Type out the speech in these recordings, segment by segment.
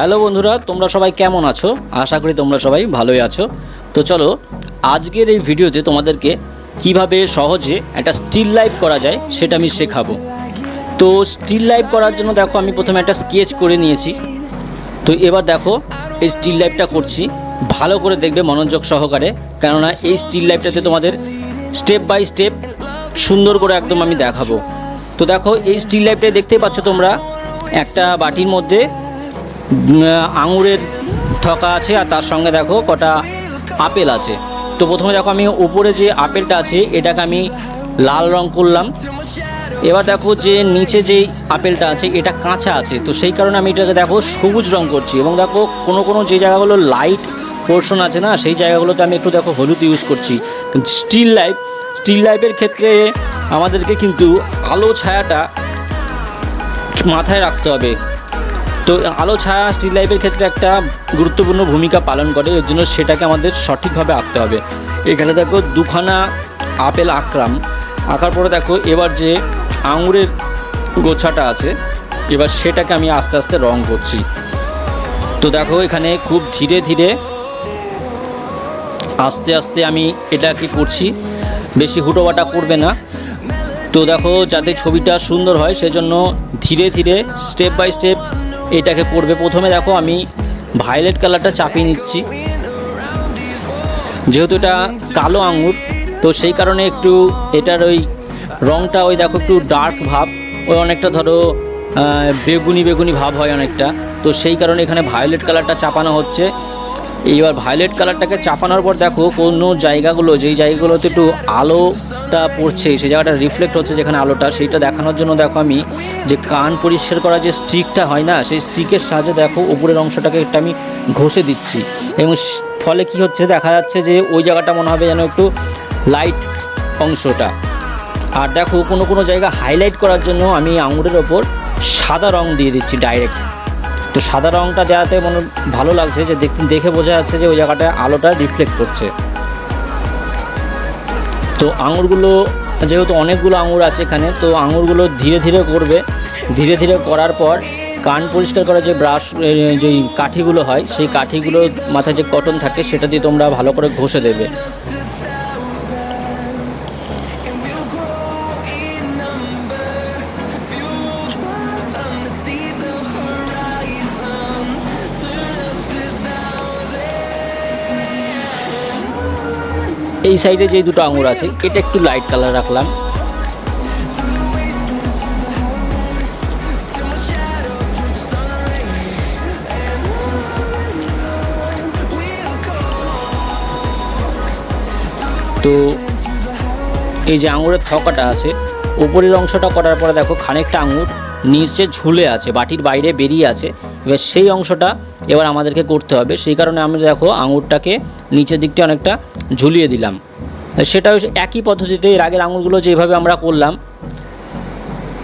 Hello বন্ধুরা, তোমরা সবাই কেমন আছো? আশা করি তোমরা সবাই ভালোই আছো। তো চলো, আজকের এই ভিডিওতে তোমাদেরকে কীভাবে সহজে একটা স্টিল লাইফ করা যায় সেটা আমি শেখাবো। তো স্টিল লাইফ করার জন্য দেখো, আমি প্রথমে একটা স্কেচ করে নিয়েছি। তো এবার দেখো, এই স্টিল লাইফটা করছি। ভালো করে দেখবে মনোযোগ সহকারে, কেননা এই স্টিল লাইফটাতে তোমাদের স্টেপ বাই স্টেপ সুন্দর করে একদম আমি দেখাবো। তো দেখো, এই স্টিল লাইফটা দেখতেই পাচ্ছ তোমরা একটা বাটির মধ্যে আঙুরের থকা আছে আর তার সঙ্গে দেখো কটা আপেল আছে। তো প্রথমে দেখো আমি উপরে যে আপেলটা আছে, এটাকে আমি লাল রং করলাম। এবার দেখো যে নিচে যে আপেলটা আছে, এটা কাঁচা আছে। তো সেই কারণে আমি এটাকে দেখো সবুজ রং করছি এবং দেখো কোনো কোনো যে জায়গাগুলো লাইট পোর্শন আছে না, সেই জায়গাগুলোতে আমি একটু দেখো হলুদ ইউজ করছি। স্টিল লাইফ স্টিল লাইফের ক্ষেত্রে আমাদেরকে কিন্তু আলো ছায়াটা মাথায় রাখতে হবে। তো আলো, ছায়া স্টিল লাইফের ক্ষেত্রে একটা গুরুত্বপূর্ণ ভূমিকা পালন করে, এর জন্য সেটাকে আমাদের সঠিকভাবে আঁকতে হবে। এখানে দেখো, দুখানা আপেল আঁকলাম আঁকার পরে দেখো, এবার যে আঙুরের গোছাটা আছে, এবার সেটাকে আমি আস্তে আস্তে রং করছি। তো দেখো, এখানে খুব ধীরে ধীরে আস্তে আস্তে আমি এটাকে করছি। বেশি হুটোবাটা করবে না। তো দেখো, যাতে ছবিটা সুন্দর হয়, সেজন্য ধীরে ধীরে স্টেপ বাই স্টেপ এটাকে পড়বে প্রথমে দেখো আমি ভায়োলেট কালারটা চাপিয়ে নিচ্ছি। যেহেতু এটা কালো আঙুর তো সেই কারণে একটু এটার ওই রঙটা ওই দেখো একটু ডার্ক ভাব, ওই অনেকটা ধরো বেগুনি বেগুনি ভাব হয় অনেকটা। তো সেই কারণে এখানে ভায়োলেট কালারটা চাপানো হচ্ছে। এইবার ভায়োলেট কালারটাকে চাপানোর পর দেখো কোনো জায়গাগুলো, যেই জায়গাগুলোতে একটু আলোটা পড়ছে, সেই জায়গাটা রিফ্লেক্ট হচ্ছে যেখানে আলোটা, সেইটা দেখানোর জন্য দেখো আমি যে কান পরিষ্কার করা যে স্টিকটা হয় না, সেই স্টিকের সাহায্যে দেখো উপরের অংশটাকে একটা আমি ঘষে দিচ্ছি। এবং ফলে কি হচ্ছে দেখা যাচ্ছে যে ওই জায়গাটা মনে হবে যেন একটু লাইট অংশটা। আর দেখো কোনো কোনো জায়গা হাইলাইট করার জন্য আমি আঙুরের ওপর সাদা রং দিয়ে দিচ্ছি ডাইরেক্ট তো সাদা রংটা দেওয়াতে মনে ভালো লাগছে যে দেখে বোঝা যাচ্ছে যে ওই জায়গাটায় আলোটা রিফ্লেক্ট করছে। তো আঙুরগুলো, যেহেতু অনেকগুলো আঙুর আছে এখানে, তো আঙুরগুলো ধীরে ধীরে করবে। ধীরে ধীরে করার পর কান পরিষ্কার করার যে ব্রাশ যে কাঠিগুলো হয়, সেই কাঠিগুলো মাথায় যে কটন থাকে, সেটা দিয়ে তোমরা ভালো করে ঘষে দেবে। এই সাইডে যে দুটো আঙুর আছে, এটা একটু লাইট কালার রাখলাম। তো এই যে আঙুরের থকাটা আছে উপরের অংশটা করার পরে দেখো খানিকটা আঙুর নিচে ঝুলে আছে, বাটির বাইরে বেরিয়ে আছে, এবার সেই অংশটা এবার আমাদেরকে করতে হবে। সেই কারণে আমি দেখো আঙুরটাকে নিচের দিকটা অনেকটা ঝুলিয়ে দিলাম। সেটা একই পদ্ধতিতে এর আগের আঙুরগুলো যেভাবে আমরা করলাম,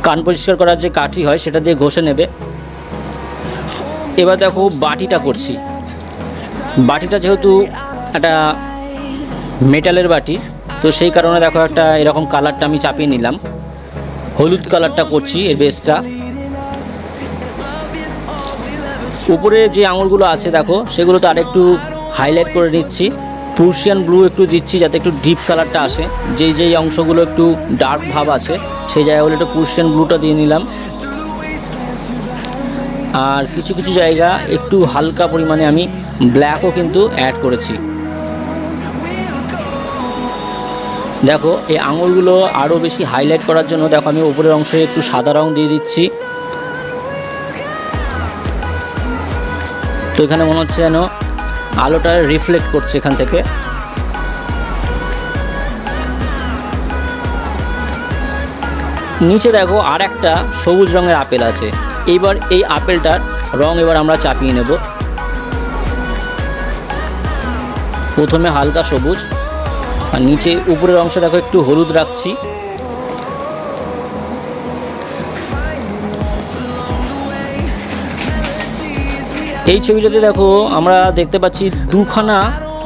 কান পরিষ্কার করার যে কাঠি হয় সেটা দিয়ে ঘষে নেবে। এবার দেখো বাটিটা করছি। বাটিটা যেহেতু একটা মেটালের বাটি, তো সেই কারণে দেখো একটা এরকম কালারটা আমি চাপিয়ে নিলাম। হলুদ কালারটা করছি এর বেসটা। উপরে যে আঙুলগুলো আছে দেখো, সেগুলো তো আরেকটু হাইলাইট করে নিচ্ছি। প্রুশিয়ান ব্লু একটু দিচ্ছি যাতে একটু ডিপ কালারটা আসে। যেই যেই অংশগুলো একটু ডার্ক ভাব আছে, সেই জায়গাগুলো একটু প্রুশিয়ান ব্লুটা দিয়ে নিলাম। আর কিছু কিছু জায়গা একটু হালকা পরিমাণে আমি ব্ল্যাকও কিন্তু অ্যাড করেছি। দেখো, এই আঙুলগুলো আরও বেশি হাইলাইট করার জন্য দেখো আমি উপরের অংশে একটু সাদা রং দিয়ে দিচ্ছি। তো এখানে মনে হচ্ছে যেন আলোটা রিফ্লেক্ট করছে এখান থেকে। নিচে দেখো আর একটা সবুজ রঙের আপেল আছে। এইবার এই আপেলটার রং এবার আমরা চাপিয়ে নেব। প্রথমে হালকা সবুজ, আর নিচে উপরের অংশ দেখো একটু হলুদ রাখছি। এই ছবিটাতে দেখো, আমরা দেখতে পাচ্ছি দুখানা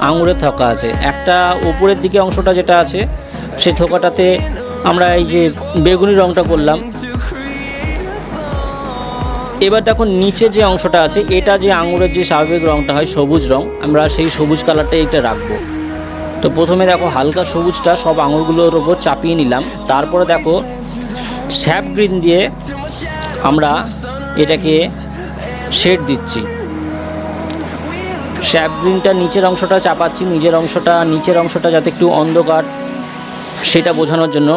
আঙুরের থকা আছে। একটা উপরের দিকে অংশটা যেটা আছে, সেই থোকাটাতে আমরা এই যে বেগুনি রংটা করলাম। এবার দেখো, নিচে যে অংশটা আছে, এটা যে আঙুরের যে স্বাভাবিক রংটা হয়, সবুজ রং, আমরা সেই সবুজ কালারটাই এটা রাখব। তো প্রথমে দেখো, হালকা সবুজটা, সব আঙুরগুলোর ওপর চাপিয়ে নিলাম। তারপরে দেখো, স্যাপ গ্রিন দিয়ে আমরা এটাকে শেড দিচ্ছি। স্যাপ গ্রিনটা নিচের অংশটা চাপাচ্ছি, নিজের অংশটা, নিচের অংশটা যাতে একটু অন্ধকার, সেটা বোঝানোর জন্য।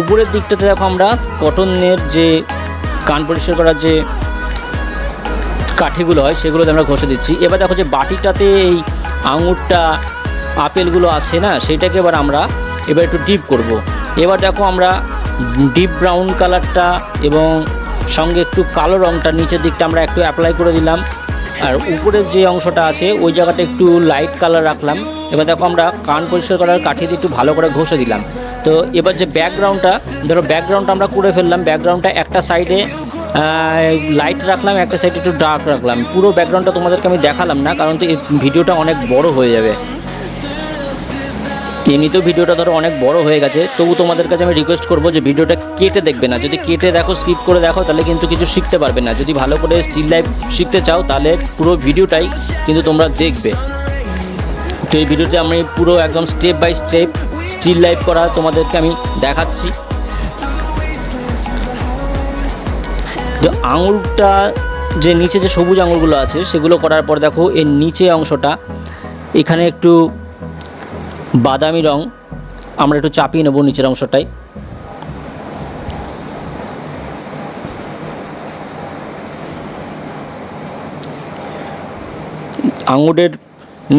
উপরের দিকটাতে দেখো আমরা কটনের যে কান পরিষ্কার করার যে কাঠিগুলো হয়, সেগুলোতে আমরা ঘষে দিচ্ছি। এবার দেখো যে বাটিটাতে এই আঙুরটা, আপেলগুলো আছে না, সেটাকে এবার আমরা এবার একটু ডিপ করব। এবার দেখো আমরা ডিপ ব্রাউন কালারটা এবং সঙ্গে একটু কালো রঙটা নিচের দিকটা আমরা একটু অ্যাপ্লাই করে দিলাম। আর উপরের যে অংশটা আছে, ওই জায়গাটা একটু লাইট কালার রাখলাম। এবার দেখো আমরা কান পরিষ্কার করার কাঠি দিয়ে একটু ভালো করে ঘষে দিলাম। তো এবার যে ব্যাকগ্রাউন্ডটা ধরো ব্যাকগ্রাউন্ডটা আমরা করে ফেললাম ব্যাকগ্রাউন্ডটা একটা সাইডে লাইট রাখলাম, একটা সাইডে একটু ডার্ক রাখলাম। পুরো ব্যাকগ্রাউন্ডটা তোমাদেরকে আমি দেখালাম না, কারণ তো ভিডিওটা অনেক বড় হয়ে যাবে। এমনিতেও ভিডিওটা ধরো অনেক বড় হয়ে গেছে, তবু তোমাদের কাছে আমি রিকোয়েস্ট করব যে ভিডিওটা কেটে দেখবে না। যদি কেটে দেখো স্কিপ করে দেখো, তাহলে কিন্তু কিছু শিখতে পারবে না। যদি ভালো করে স্টিল লাইফ শিখতে চাও, তাহলে পুরো ভিডিওটাই কিন্তু তোমরা দেখবে। তো এই ভিডিওতে আমি পুরো একদম step by step still life করা তোমাদেরকে আমি দেখাচ্ছি। তো আঙুলটা যে নিচে যে সবুজ আঙুলগুলো আছে, সেগুলো করার পর দেখো, এর নিচে অংশটা, এখানে একটু বাদামি রং। আমরা একটু চাপিয়ে নেব নিচের অংশটায়। আঙুরের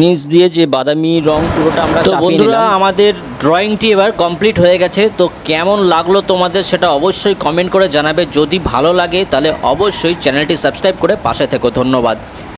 নিচ দিয়ে যে বাদামি রং পুরোটা আমরা তো বন্ধুরা, আমাদের ড্রয়িংটি এবার কমপ্লিট হয়ে গেছে। তো কেমন লাগল তোমাদের সেটা অবশ্যই কমেন্ট করে জানাবে। যদি ভালো লাগে তাহলে অবশ্যই চ্যানেলটি সাবস্ক্রাইব করে পাশে থেকো। ধন্যবাদ।